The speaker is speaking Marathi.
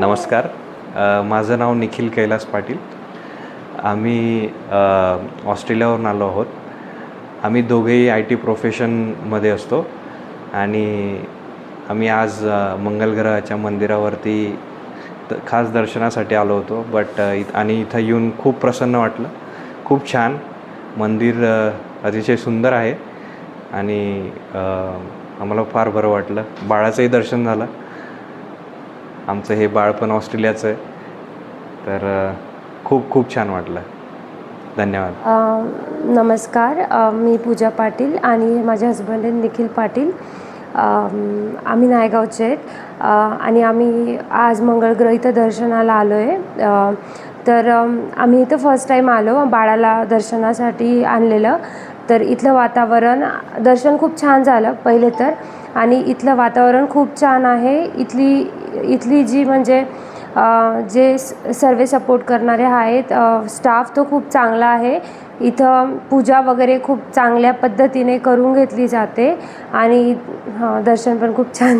नमस्कार. माझं नाव निखिल कैलास पाटील. आम्ही ऑस्ट्रेलियावरून आलो आहोत. आम्ही दोघेही आय टी प्रोफेशनमध्ये असतो आणि आम्ही आज मंगलग्रहाच्या मंदिरावरती त- खास दर्शनासाठी आलो होतो. बट आणि इथं येऊन खूप प्रसन्न वाटलं. खूप छान. मंदिर अतिशय सुंदर आहे. आणि आम्हाला फार बरं वाटलं. बाळाचंही दर्शन झालं. आमचं हे बाळ पण ऑस्ट्रेलियाचं आहे. तर खूप खूप छान वाटलं. धन्यवाद. नमस्कार. मी पूजा पाटील आणि माझे हजबंड आहेत निखिल पाटील. आम्ही नायगावचे आहेत. आणि आम्ही आज मंगळग्रह इथं दर्शनाला आलो आहे तर आम्ही इथं फर्स्ट टाईम आलो बाळाला दर्शनासाठी आणलेलं. तर इथलं वातावरण दर्शन खूप छान झालं पहिले तर. आणि इथलं वातावरण खूप छान आहे. इथली इथली जी म्हणजे जे सर्वे सर्व सपोर्ट करणारे आहेत स्टाफ तो खूप चांगला आहे. इथं पूजा वगैरे खूप चांगल्या पद्धतीने करून घेतली जाते आणि हां दर्शन पण खूप छान